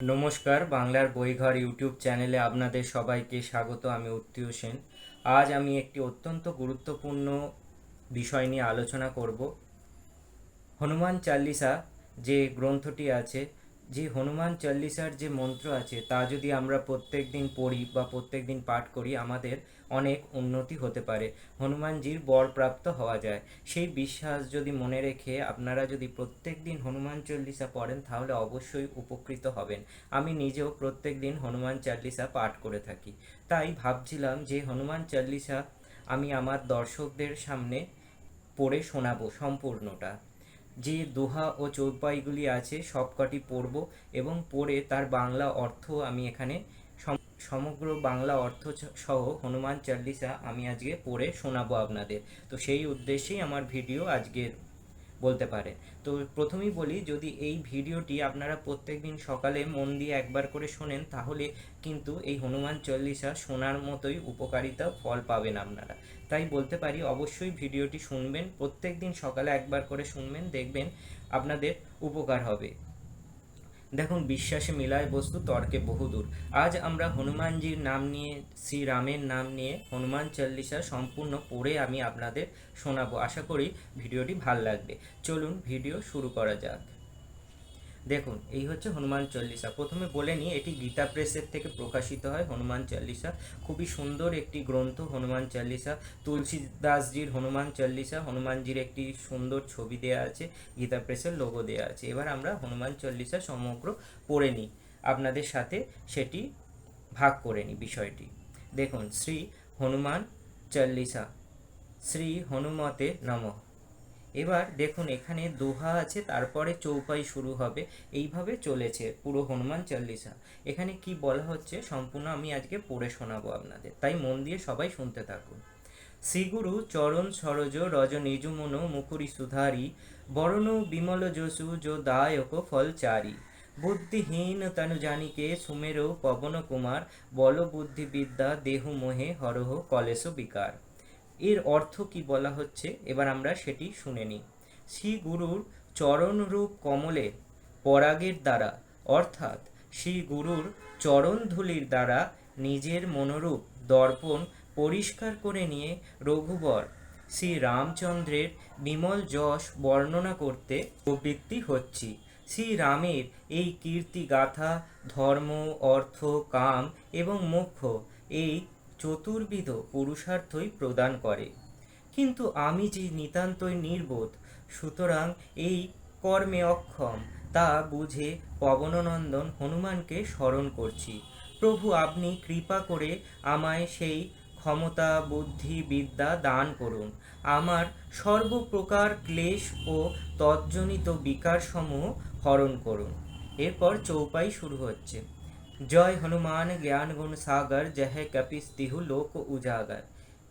নমস্কার, বাংলার বইঘর ইউটিউব চ্যানেলে আপনাদের সবাইকে স্বাগত, আমি উত্তীয় সেন। আজ আমি একটি অত্যন্ত গুরুত্বপূর্ণ বিষয় নিয়ে আলোচনা করব। হনুমান চাল্লিশা যে গ্রন্থটি আছে যে হনুমান চল্লিশার যে মন্ত্র আছে, তা যদি আমরা প্রত্যেক দিন পড়ি বা প্রত্যেক দিন পাঠ করি, আমাদের অনেক উন্নতি হতে পারে। হনুমানজির বরপ্রাপ্ত হওয়া যায়। সেই বিশ্বাস যদি মনে রেখে আপনারা যদি প্রত্যেক দিন হনুমান চল্লিশা পড়েন, তাহলে অবশ্যই উপকৃত হবেন। আমি নিজেও প্রত্যেক দিন হনুমান চল্লিশা পাঠ করে থাকি। তাই ভাবছিলাম যে হনুমান চল্লিশা আমি আমার দর্শকদের সামনে পড়ে শোনাবো সম্পূর্ণটা। যে দোহা ও চৌপাইগুলি আছে, সবকটি পড়ব এবং পড়ে তার বাংলা অর্থ আমি এখানে সম- সমগ্র বাংলা অর্থ সহ হনুমান চাল্লিশা আমি আজকে পড়ে শোনাবো আপনাদের। তো সেই উদ্দেশ্যেই আমার ভিডিও আজকের। বলতে পারে। তো প্রথমেই বলি, যদি এই ভিডিওটি আপনারা প্রত্যেক দিন সকালে মন দিয়ে একবার করে শোনেন, তাহলে কিন্তু এই হনুমান চল্লিশা শোনার মতোই উপকারিতা ফল পাবেন আপনারা। তাই বলতে পারি, অবশ্যই ভিডিওটি শুনবেন প্রত্যেক দিন সকালে একবার করে শুনবেন, দেখবেন আপনাদের উপকার হবে। দেখুন, বিশ্বাসে মিলায় বস্তু, তর্কে বহুদূর আজ আমরা হনুমানজির নাম নিয়ে, শ্রীরামের নাম নিয়ে, হনুমান চল্লিশা সম্পূর্ণ পড়ে আমি আপনাদের শোনাবো। আশা করি ভিডিওটি ভালো লাগবে। চলুন, ভিডিও শুরু করা যাক। দেখুন, এই হচ্ছে হনুমান চল্লিশা। প্রথমে বলে নিই, এটি গীতা প্রেসের থেকে প্রকাশিত হয় হনুমান চল্লিশা। খুবই সুন্দর একটি গ্রন্থ হনুমান চল্লিশা। তুলসীদাসজির হনুমান চল্লিশা, হনুমানজির একটি সুন্দর ছবি দেয়া আছে, গীতা প্রেসের লোগো দেয়া আছে। এবার আমরা হনুমান চল্লিশা সমগ্র পড়ে নিই। আপনাদের সাথে সেটি ভাগ করে নিই বিষয়টি। দেখুন, শ্রী হনুমান চল্লিশা, শ্রী হনুমতে নমঃ। এবার দেখুন, এখানে দোহা আছে, তারপরে চৌপাই শুরু হবে। এইভাবে চলেছে পুরো হনুমান চল্লিশা। এখানে কি বলা হচ্ছে সম্পূর্ণ আমি আজকে পড়ে শোনাবো আপনাদের। তাই মন দিয়ে সবাই শুনতে থাকুন। শ্রীগুরু চরণ সরজ রজ নিজুমন মুকুরি সুধারি, বরণ বিমল যশু যো দায়ক ফলচারি বুদ্ধিহীন তনু জানিকে সুমেরো পবন কুমার, বল বুদ্ধি বিদ্যা দেহু মোহে হরহ কলেশ বিকার। এর অর্থ কি বলা হচ্ছে? এবার আমরা সেটি শুনে নিই। শ্রী গুরুর চরণরূপ কমলে পরাগের দ্বারা, অর্থাৎ শ্রী গুরুর চরণধূলির দ্বারা নিজের মনোরূপ দর্পণ পরিষ্কার করে নিয়ে রঘুবর শ্রী রামচন্দ্রের বিমল যশ বর্ণনা করতে প্রবৃত্তি হচ্ছি। শ্রী রামের এই কীর্তি গাথা ধর্ম, অর্থ, কাম এবং মোক্ষ এই চতুর্বিধ পুরুষার্থই প্রদান করে। কিন্তু আমি যে নিতান্তই নির্বোধ, সুতরাং এই কর্মে অক্ষম, তা বুঝে পবননন্দন হনুমানকে স্মরণ করছি। প্রভু, আপনি কৃপা করে আমায় সেই ক্ষমতা, বুদ্ধি, বিদ্যা দান করুন। আমার সর্বপ্রকার ক্লেশ ও তজ্জনিত বিকারসমূহ হরণ করুন। এরপর চৌপাই শুরু হচ্ছে। জয় হনুমান জ্ঞান গুণ সাগর জয় কপিস তিহু লোক উজাগর।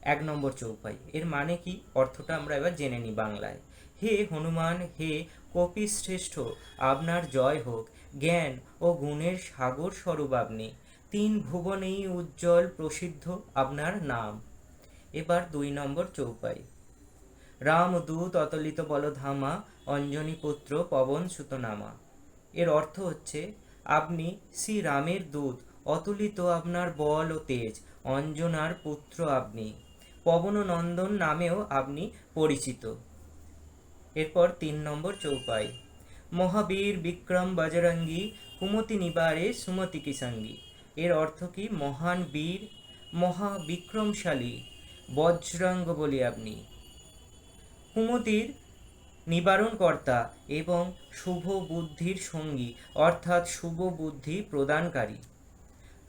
এক নম্বর চৌপাই। এর মানে কি? অর্থটা আমরা এবার জেনে নিই বাংলায়। হে হনুমান, হে কপি শ্রেষ্ঠ, আপনার জয় হোক। জ্ঞান ও গুণের সাগর স্বরূপ আপনি। তিন ভুবনেই উজ্জ্বল প্রসিদ্ধ আপনার নাম। এবার দুই নম্বর চৌপাই। রামদূত অতলিত বলধামা, অঞ্জনী পুত্র পবন সুতনামা। এর অর্থ হচ্ছে আপনি শ্রী রামের দূত, অতুলিত আপনার বল ও তেজ, অঞ্জনার পুত্র আপনি। পবননন্দন নামেও আপনি পরিচিত। এরপর তিন নম্বর চৌপাই। মহাবীর বিক্রম বজরঙ্গী কুমতি নিবারে সুমতি কিসঙ্গী এর অর্থ কি? মহান বীর মহা বিক্রমশালী বজ্রাঙ্গ বলি আপনি। কুমতির নিবারণকর্তা এবং শুভ বুদ্ধির সঙ্গী, অর্থাৎ শুভ বুদ্ধি প্রদানকারী।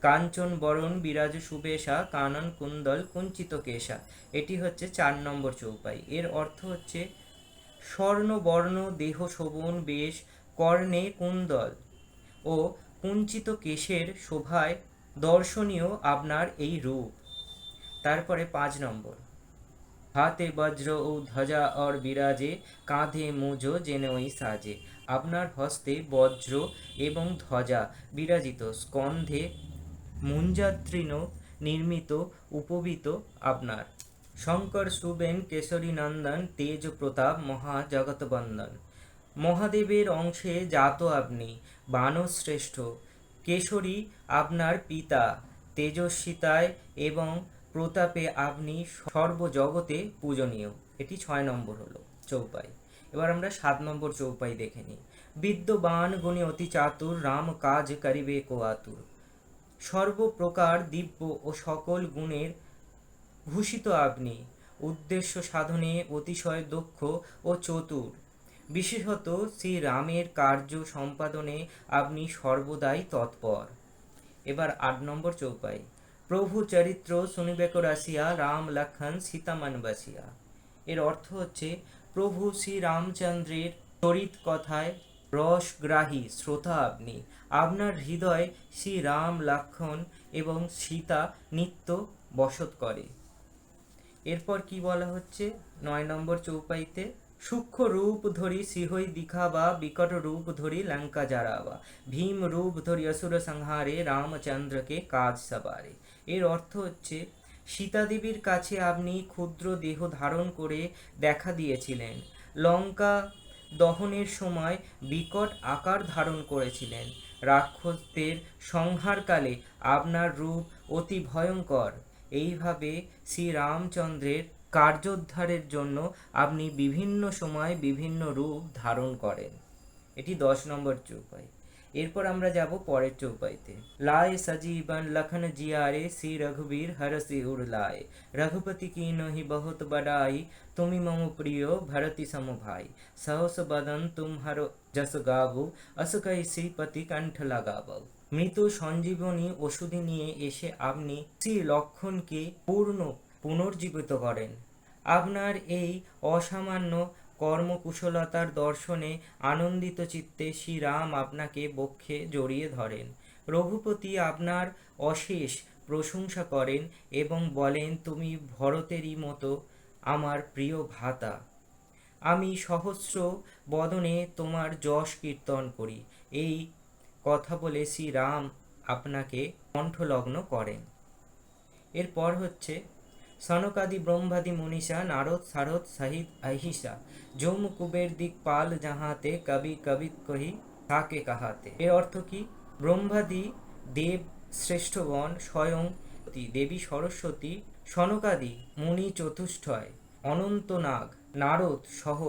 কাঞ্চন বরণ বিরাজ সুবেশা কানন কুন্দল কুঞ্চিত কেশা। এটি হচ্ছে চার নম্বর চৌপাই। এর অর্থ হচ্ছে স্বর্ণবর্ণ দেহ শোভন বেশ কর্ণে কুন্দল ও কুঞ্চিত কেশের শোভায় দর্শনীয় আপনার এই রূপ। তারপরে পাঁচ নম্বর। হাতে বজ্র ও ধ্বজা অর বিরাজে, কাঁধে মুজো জেনই সাজে। আপনার হস্তে বজ্র এবং ধ্বজা বিরাজিত, স্কন্ধে মুঞ্জাতৃণ নির্মিত, উপবিত আপনার। শঙ্কর, সুবেন, কেশরী, নন্দন, তেজ, প্রতাপ, মহা জগৎবন্দন। মহাদেবের অংশে জাত আপনি বানশ্রেষ্ঠ কেশরী আপনার পিতা, তেজস্বিতায় এবং প্রতাপে আপনি সর্বজগতে পূজনীয়। এটি ছয় নম্বর হলো চৌপাই। এবার আমরা সাত নম্বর চৌপাই দেখে নিই। বিদ্যবান গুণে অতি চাতুর, রাম কাজ করিবে কো আতুর। সর্বপ্রকার দিব্য ও সকল গুণের ভূষিত আপনি উদ্দেশ্য সাধনে অতিশয় দক্ষ ও চতুর। বিশেষত শ্রী রামের কার্য সম্পাদনে আপনি সর্বদাই তৎপর। এবার আট নম্বর চৌপাই। প্রভু চরিত্র শুনিবেক রাশিয়া, রাম লক্ষণ সীতামান বাসিয়া। এর অর্থ হচ্ছে, প্রভু শ্রী রামচন্দ্রের চরিত কথায় রসগ্রাহী, শ্রোতা আপনি। আপনার হৃদয় শ্রী রাম লক্ষণ এবং সীতা নিত্য বসত করে। এরপর কি বলা হচ্ছে? নয় নম্বর চৌপাইতে, সূক্ষ্ম রূপ ধরি সিহই দিখাবা বিকট রূপ ধরি লঙ্কা জারাবা ভীম রূপ ধরি অসুর সংহারে, রামচন্দ্রকে কাজ সবারে। এর অর্থ হচ্ছে, সীতাদেবীর কাছে আপনি ক্ষুদ্র দেহ ধারণ করে দেখা দিয়েছিলেন। লঙ্কা দহনের সময় বিকট আকার ধারণ করেছিলেন। রাক্ষসদের সংহারকালে আপনার রূপ অতি ভয়ঙ্কর। এইভাবে শ্রী রামচন্দ্রের কার্যোদ্ধারের জন্য আপনি বিভিন্ন সময় বিভিন্ন রূপ ধারণ করেন। এটি দশ নম্বর চৌপাই। এরপর আমরা যাব পরের চৌপাইতে। লায় সজীবন লখন জিয়ারে, শ্রী রঘুবীর হরসি উড়লায় রঘুপতি কি নহি বহুত বড়াই, তুমি মম প্রিয় ভরতি সম ভাই। সহস বদন তুম হর যশ গাবু অসুকই শ্রীপতি কণ্ঠ লাগাবু। মৃত সঞ্জীবনী ওষুধি নিয়ে এসে আপনি শ্রী লক্ষণকে পূর্ণ পুনর্জীবিত করেন। আপনার এই অসামান্য কর্মকুশলতার দর্শনে আনন্দিত চিত্তে শ্রীরাম আপনাকে বক্ষে জড়িয়ে ধরেন। রঘুপতি আপনার অশেষ প্রশংসা করেন এবং বলেন, তুমি ভরতেরই মতো আমার প্রিয় ভ্রাতা আমি সহস্র বদনে তোমার যশ কীর্তন করি। এই কথা বলে শ্রীরাম আপনাকে কণ্ঠলগ্ন করেন। এরপর হচ্ছে সনকাদি, ব্রহ্মাদি, মনীষা, নারদ, সারদ সাহিদ আহিসা যৌম কুবের দিকপাল যাহাতে, কবি কবি কহি তাকে কাহাতে। এর অর্থ কি? ব্রহ্মাদি দেব শ্রেষ্ঠগণ স্বয়ং দেবী সরস্বতী, সনকাদি, মুনি চতুষ্টয় অনন্তনাগ নারদ সহ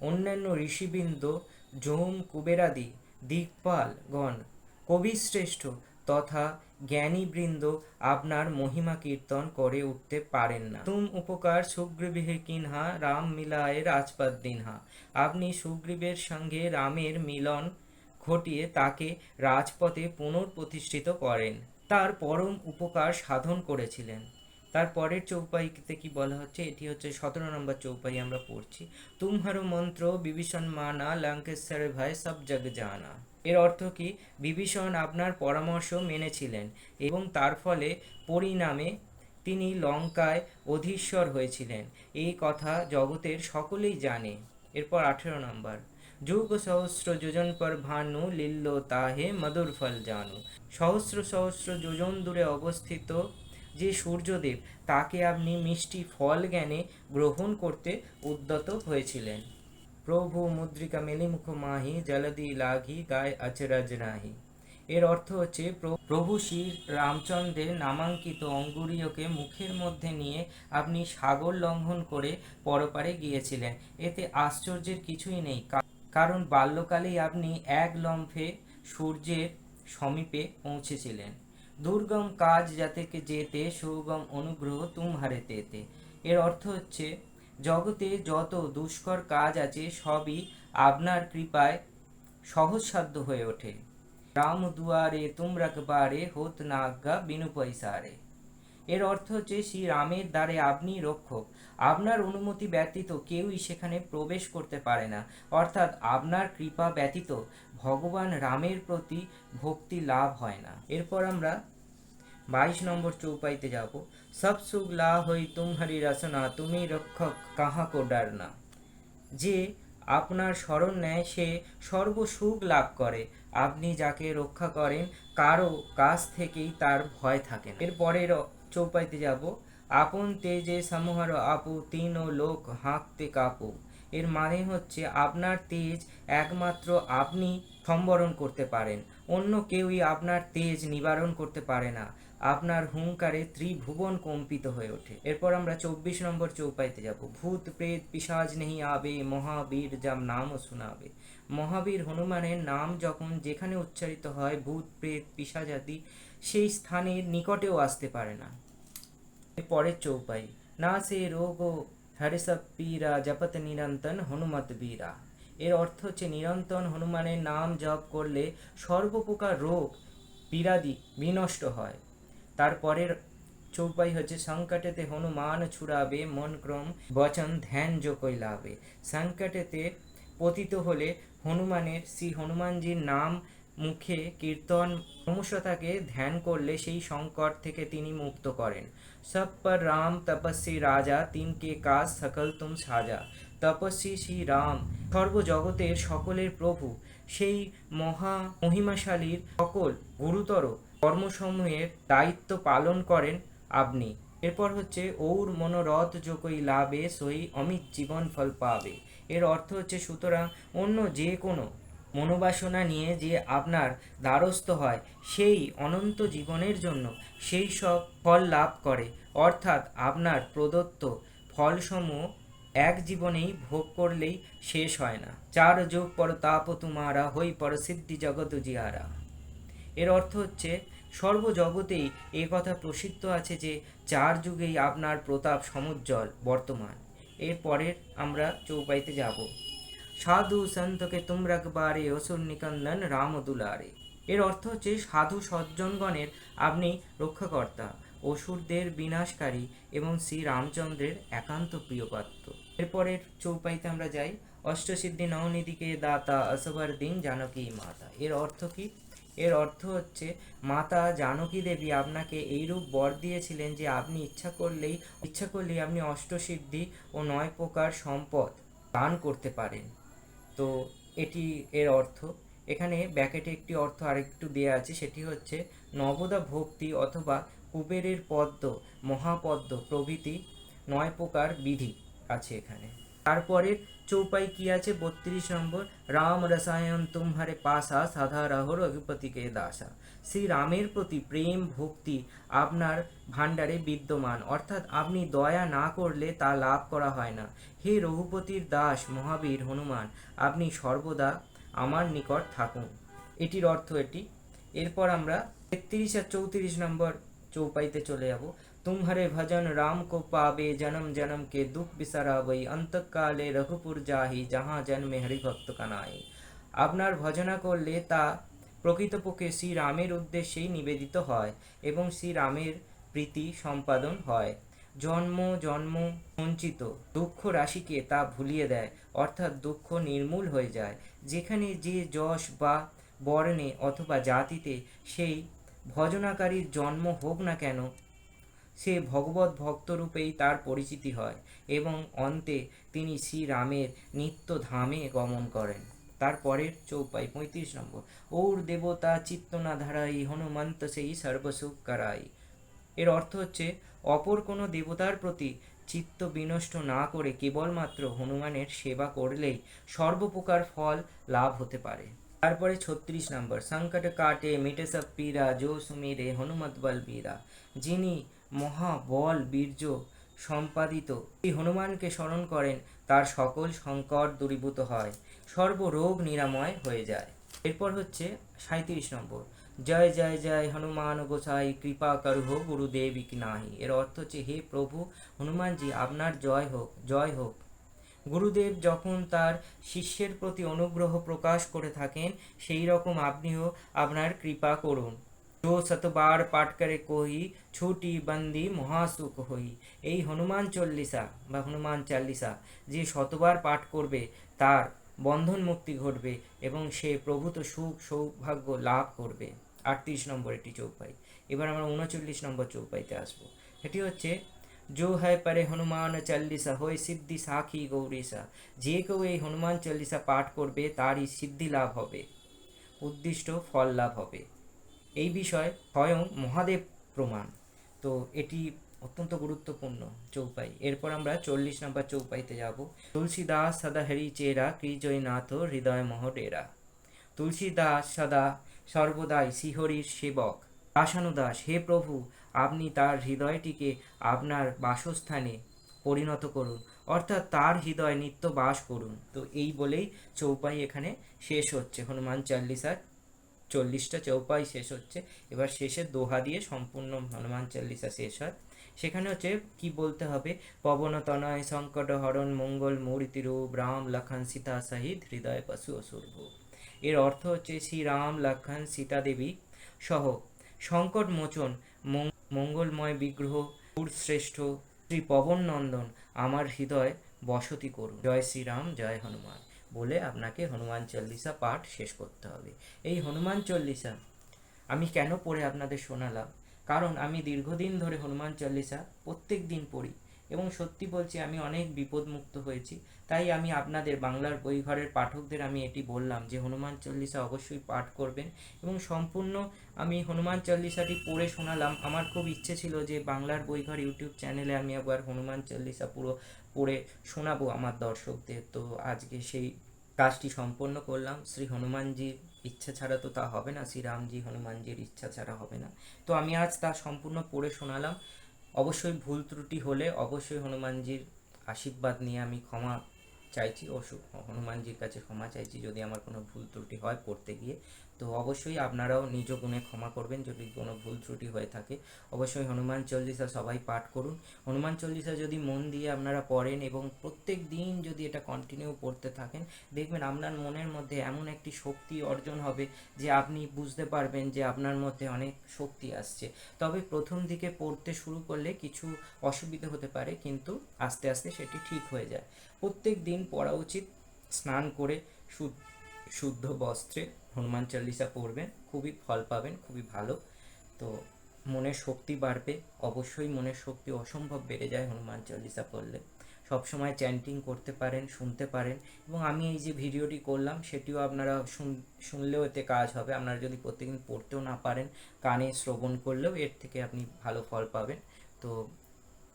অন্যান্য ঋষিবৃন্দ যৌম কুবেরাদি, দিকপাল দিকপালগণ কবিশ্রেষ্ঠ তথা জ্ঞানীবৃন্দ আপনার মহিমা কীর্তন করে উঠতে পারেন না। তুম উপকার সুগ্রীবের কিনহা, রাম মিলায় রাজপাত দিনহা। আপনি সুগ্রীবের সঙ্গে রামের মিলন ঘটিয়ে তাকে রাজপথে পুনঃপ্রতিষ্ঠিত করেন। তার পরম উপকার সাধন করেছিলেন। তার পরের চৌপাইতে কি বলা হচ্ছে? এটি হচ্ছে সতেরো নম্বর চৌপাই আমরা পড়ছি। তুমহারো মন্ত্র বিভীষণ মানা, লঙ্কেশ্বর ভাই সব জগ জানা। এর অর্থ কি? বিভীষণ আপনার পরামর্শ মেনেছিলেন এবং তার ফলে পরিণামে তিনি লঙ্কায় অধীশ্বর হয়েছিলেন। এই কথা জগতের সকলেই জানে। এরপর আঠেরো নম্বর। যুগ সহস্র যোজন পর ভানু লিল্ল তাহে মধুর ফল জানু। সহস্র সহস্র যোজন দূরে অবস্থিত যে সূর্যদেব, তাকে আপনি মিষ্টি ফল জ্ঞানে গ্রহণ করতে উদ্যত হয়েছিলেন। প্রভু মুদ্রিকা মেলিমুখ মাহি, জলদি লাগি গায়ে আচরাজ নাহি। এর অর্থ হচ্ছে প্রভু শ্রী রামচন্দ্রের নামাঙ্কিত অঙ্গুরীয়কে মুখের মধ্যে নিয়ে আপনি সাগর লঙ্ঘন করে পরপারে গিয়েছিলেন। এতে আশ্চর্যের কিছুই নেই কারণ বাল্যকালেই আপনি এক লম্ফে সূর্যের সমীপে পৌঁছেছিলেন। দুর্গম কাজ যাতে যেতে, সুগম অনুগ্রহ তুমহারে তেতে। এর অর্থ হচ্ছে জগতে যত দুষ্কর কাজ আছে, সবই আপনার কৃপায় সহজসাধ্য হয়ে ওঠে। রাম দুয়ারে তুম রকবারে হোত নাজ্ঞা বিনু পয়সারে। এর অর্থ হচ্ছে, শ্রী রামের দ্বারে আপনি রক্ষক। আপনার অনুমতি ব্যতীত কেউই সেখানে প্রবেশ করতে পারে না। অর্থাৎ আপনার কৃপা ব্যতীত ভগবান রামের প্রতি ভক্তি লাভ হয় না। এরপর আমরা বাইশ নম্বর চৌপাইতে যাব সব সুখ লা হই তুমহারি রচনা তুমি রক্ষক কাহা কো ডরনা যে আপনার স্মরণ নেয় সে সর্বসুখ লাভ করে আপনি যাকে রক্ষা করেন কারও কাছ থেকেই তার ভয় থাকে না। এর পরের চৌপাইতে যাব আপন তেজে সমহার আপু তিন ও লোক হাঁকতে কাপু এর মানে হচ্ছে আপনার তেজ একমাত্র আপনি সম্বরণ করতে পারেন অন্য কেউই আপনার তেজ নিবারণ করতে পারে না আপনার হুঙ্কারে ত্রিভুবন কম্পিত হয়ে ওঠে। এরপর আমরা চব্বিশ নম্বর চৌপাইতে যাব। ভূত, প্রেত, পিসাজ নেহি আবে, মহাবীর যাম নাম শোনাবে। মহাবীর হনুমানের নাম যখন যেখানে উচ্চারিত হয়, ভূত, প্রেত পিসাজাদি সেই স্থানের নিকটেও আসতে পারে না। পরের চৌপাই। না সে রোগ হরিসব পীরা জপত নিরন্তন হনুমত বীরা এর অর্থ হচ্ছে নিরন্তন হনুমানের নাম জপ করলে সর্বপ্রকার রোগ, পীড়াদি বিনষ্ট হয়। তারপরের চৌপাই হচ্ছে, সংকটেতে হনুমান ছুড়াবে, মন ক্রম বচন ধ্যান যো কৈলাবে। সংকটেতে পতিত হলে হনুমানের, শ্রী হনুমানজির নাম মুখে কীর্তন ক্রমশ তাকে ধ্যান করলে সেই সংকট থেকে তিনি মুক্ত করেন। সব পর রাম, তপস্বী রাজা, তিনকে কাজ সকল তুম সাজা। তপস্বী শ্রী রাম, সর্বজগতের সকলের প্রভু। সেই মহা মহিমাশালীর সকল গুরুতর কর্মসমূহের দায়িত্ব পালন করেন আপনি। এরপর হচ্ছে ওর মনোরথ যোগই লাভে সই অমিত জীবন ফল পাবে। এর অর্থ হচ্ছে, সুতরাং অন্য যে কোনো মনোবাসনা নিয়ে যে আপনার দ্বারস্থ হয়, সেই অনন্ত জীবনের জন্য সেই সব ফল লাভ করে। অর্থাৎ আপনার প্রদত্ত ফলসমূহ এক জীবনেই ভোগ করলেই শেষ হয় না। চার যোগ পর তাপ তুমারা, হই পর সিদ্ধি জগত জিয়ারা। এর অর্থ হচ্ছে, সর্বজগতেই এ কথা প্রসিদ্ধ আছে যে, চার যুগেই আপনার প্রতাপ সমুজ্জ্বল বর্তমান। এর পরের আমরা চৌপাইতে যাব। সাধু সন্তকে তুম রকবারে অসুর নিকন্দন রাম দুলারে এর অর্থ হচ্ছে, সাধু সজ্জনগণের আপনি রক্ষাকর্তা, অসুরদের বিনাশকারী এবং শ্রী রামচন্দ্রের একান্ত প্রিয়পাত্র। এরপরের চৌপাইতে আমরা যাই। অষ্টসিদ্ধি নবনিধিকে দাতা অসবর দিন জানকী মাতা। এর অর্থ কি? এর অর্থ হচ্ছে, মাতা জানকী দেবী আপনাকে এইরূপ বর দিয়েছিলেন যে আপনি ইচ্ছা করলেই ইচ্ছা করলেই আপনি অষ্টসিদ্ধি ও নয় প্রকার সম্পদ দান করতে পারেন। তো এটি এর অর্থ। এখানে ব্যাকেটে একটি অর্থ আরেকটু দেওয়া আছে, সেটি হচ্ছে, নবদা ভক্তি অথবা কুবেরের পদ্ম, মহাপদ্ম প্রভৃতি নয় প্রকার বিধি আছে এখানে। তারপরে চৌপাই কি আছে বত্রিশ নম্বর রাম রসায়ন তুমহারে পাশা সাধা রাহ রঘুপতিকে দাসা শ্রী রামের প্রতি প্রেম ভক্তি আপনার ভাণ্ডারে বিদ্যমান অর্থাৎ আপনি দয়া না করলে তা লাভ করা হয় না। হে রঘুপতির দাস মহাবীর হনুমান আপনি সর্বদা আমার নিকট থাকুন এটির অর্থ এটি এরপর আমরা তেত্রিশ আর চৌত্রিশ নম্বর চৌপাইতে চলে যাব तुम्हारे ভজন রাম কো পাবে जन्म जन्म के दुख बिसरा वही अंत काले रघुपुर जाही, जहाँ जन्म কানাই আপনার ভজনা করলে তা প্রকৃতপক্ষে শ্রীরামের উদ্দেশ্যেই নিবেদিত হয় এবং শ্রীরামের প্রীতি সম্পাদন হয় জন্ম জন্ম সঞ্চিত দুঃখ রাশিকে তা ভুলিয়ে দেয়, অর্থাৎ দুঃখ নির্মূল হয়ে যায়। যেখানে যে যশ বা বর্ণে অথবা জাতিতে সেই ভজনাকারীর জন্ম হোক না কেন সে ভগবত ভক্তরূপেই তার পরিচিতি হয় এবং অন্তে তিনি শ্রীরামের নিত্য ধামে গমন করেন। তারপরের চৌপাই পঁয়ত্রিশ নম্বর। ওর দেবতা চিত্তনা ধারাই হনুমন্ত সেই সর্বসুখ কারাই এর অর্থ হচ্ছে, অপর কোনো দেবতার প্রতি চিত্ত বিনষ্ট না করে কেবলমাত্র হনুমানের সেবা করলেই সর্বপ্রকার ফল লাভ হতে পারে। তারপরে ছত্রিশ নম্বর। সংকট কাটে মিটে সব পীরা জো সুমিরে হনুমত বলবীরা যিনি মহাবল বীর্য সম্পাদিত। এই হনুমানকে স্মরণ করেন, তার সকল সংকট দূরীভূত হয়, সর্বরোগ নিরাময় হয়ে যায়। এরপর হচ্ছে সাঁত্রিশ নম্বর। জয় জয় জয় হনুমান গোসাই, কৃপা গুরুদেবী কি নাহি। এর অর্থ হচ্ছে, হে প্রভু, হনুমানজি, আপনার জয় হোক জয় হোক। গুরুদেব যখন তার শিষ্যের প্রতি অনুগ্রহ প্রকাশ করে থাকেন, সেই রকম আপনিও আপনার কৃপা করুন। जो শতবার পাঠ করে কহি ছুটি বন্দি মহাসুখ হই এই হনুমান চল্লিশা বা হনুমান চাল্লিশা যে শতবার পাঠ করবে তার বন্ধন মুক্তি ঘটবে এবং সে প্রভূত সুখ সৌভাগ্য লাভ করবে আটত্রিশ নম্বর এটি চৌপাই এবার আমরা উনচল্লিশ নম্বর চৌপাইতে আসবো এটি হচ্ছে जो है পরে হনুমান চাল্লিশা হই সিদ্ধি সাক্ষী গৌরীসা যে কেউ এই হনুমান চল্লিশা পাঠ করবে তারই সিদ্ধি লাভ হবে উদ্দিষ্ট ফল লাভ হবে এই বিষয় স্বয়ং মহাদেব প্রমাণ। তো এটি অত্যন্ত গুরুত্বপূর্ণ চৌপাই। এরপর আমরা চল্লিশ নম্বর চৌপাইতে যাব। তুলসীদাস সদা হরি চেরা কৃজয়নাথ হৃদয় মহডেরা। তুলসীদাস সদা সর্বদাই শ্রীহরির সেবক। দাসানুদাস, হে প্রভু, আপনি তার হৃদয়টিকে আপনার বাসস্থানে পরিণত করুন, অর্থাৎ তার হৃদয় নিত্য বাস করুন। তো এই বলেই চৌপাই এখানে শেষ হচ্ছে। হনুমান চাল্লিশার চল্লিশটা চৌপাই শেষ হচ্ছে। এবার শেষের দোহা দিয়ে সম্পূর্ণ হনুমান চাল্লিশা শেষ হয়। সেখানে হচ্ছে কি বলতে হবে? পবন তনয় সংকট হরণ, মঙ্গল মূর্তি রূপ, রাম লক্ষণ, সীতা সহিত হৃদয় পশু অসুরভ। এর অর্থ হচ্ছে শ্রী রাম লক্ষণ, সীতা দেবী সহ সংকট মোচন মঙ্গলময় বিগ্রহ শ্রেষ্ঠ শ্রী পবন নন্দন আমার হৃদয় বসতি করুন। জয় শ্রীরাম জয় হনুমান। বলে আপনাকে হনুমান চল্লিশা পাঠ শেষ করতে হবে। এই হনুমান চল্লিশা আমি কেন পড়ে আপনাদের শোনালাম? কারণ আমি দীর্ঘদিন ধরে হনুমান চল্লিশা প্রত্যেক দিন পড়ি এবং সত্যি বলছি আমি অনেক বিপদমুক্ত হয়েছি। তাই আমি আপনাদের বাংলার বইঘরের পাঠকদের আমি এটি বললাম যে হনুমান চল্লিশা অবশ্যই পাঠ করবেন এবং সম্পূর্ণ আমি হনুমান চল্লিশাটি পড়ে শোনালাম। আমার খুব ইচ্ছে ছিল যে বাংলার বইঘর ইউটিউব চ্যানেলে আমি একবার হনুমান চল্লিশা পুরো পড়ে শোনাবো আমার দর্শকদের। তো আজকে সেই কাজটি সম্পন্ন করলাম। শ্রী হনুমানজির ইচ্ছা ছাড়া তো তা হবে না শ্রীরামজি হনুমানজির ইচ্ছা ছাড়া হবে না। তো আমি আজ তা সম্পূর্ণ পড়ে শোনালাম। অবশ্যই ভুল ত্রুটি হলে অবশ্যই হনুমানজির আশীর্বাদ নিয়ে আমি ক্ষমা চাইছি। ও হনুমানজির কাছে ক্ষমা চাইছি যদি আমার কোনো ভুল ত্রুটি হয় পড়তে গিয়ে। তো অবশ্যই আপনারাও নিজ গুণে ক্ষমা করবেন যদি কোনো ভুল ত্রুটি হয়ে থাকে। অবশ্যই হনুমান চল্লিশা সবাই পাঠ করুন। হনুমান চল্লিশা যদি মন দিয়ে আপনারা পড়েন এবং প্রত্যেক দিন যদি এটা কন্টিনিউ পড়তে থাকেন, দেখবেন আপনার মনের মধ্যে এমন একটি শক্তি অর্জন হবে যে আপনি বুঝতে পারবেন যে আপনার মধ্যে অনেক শক্তি আসছে। তবে প্রথম দিকে পড়তে শুরু করলে কিছু অসুবিধা হতে পারে, কিন্তু আস্তে আস্তে সেটি ঠিক হয়ে যায়। প্রত্যেক দিন পড়া উচিত, স্নান করে শু- শুদ্ধ বস্ত্রে হনুমান চল্লিশা পড়বেন, খুবই ফল পাবেন, খুবই ভালো। তো মনের শক্তি বাড়বে, অবশ্যই মনের শক্তি অসম্ভব বেড়ে যায় হনুমান চল্লিশা পড়লে। সবসময় চ্যান্টিং করতে পারেন, শুনতে পারেন এবং আমি এই যে ভিডিওটি করলাম, সেটিও আপনারা শুন- শুনলেও এতে কাজ হবে। আপনারা যদি প্রত্যেকদিন পড়তেও না পারেন, কানে শ্রবণ করলেও এর থেকে আপনি ভালো ফল পাবেন। তো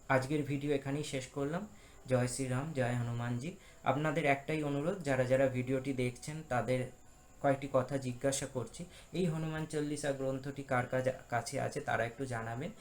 আজকের ভিডিও এখানেই শেষ করলাম। জয় শ্রীরাম, জয় হনুমানজি। আপনাদের একটাই অনুরোধ, যারা যারা ভিডিওটি দেখছেন, তাদের কয়েকটি কথা জিজ্ঞাসা করছি। এই হনুমান চল্লিশা গ্রন্থটি কার কাছে আছে, তারা একটু জানাবেন।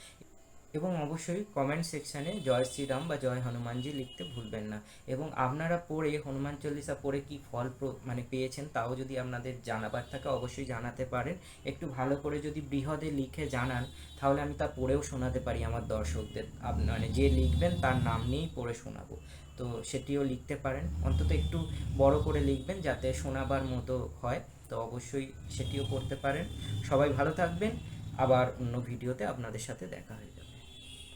এবং অবশ্যই কমেন্ট সেকশানে জয় শ্রীরাম বা জয় হনুমানজি লিখতে ভুলবেন না। এবং আপনারা পড়ে হনুমান চল্লিশা পড়ে কি ফল মানে পেয়েছেন তাও যদি আপনাদের জানাবার থাকে অবশ্যই জানাতে পারেন। একটু ভালো করে যদি বৃহদে লিখে জানান, তাহলে আমি তা পড়েও শোনাতে পারি আমার দর্শকদের। মানে যে লিখবেন তার নাম নিয়েই পড়ে শোনাবো। তো সেটিও লিখতে পারেন। অন্তত একটু বড় করে লিখবেন যাতে শোনাবার মতো হয়। তো অবশ্যই সেটিও করতে পারেন। সবাই ভালো থাকবেন। আবার অন্য ভিডিওতে আপনাদের সাথে দেখা যাবে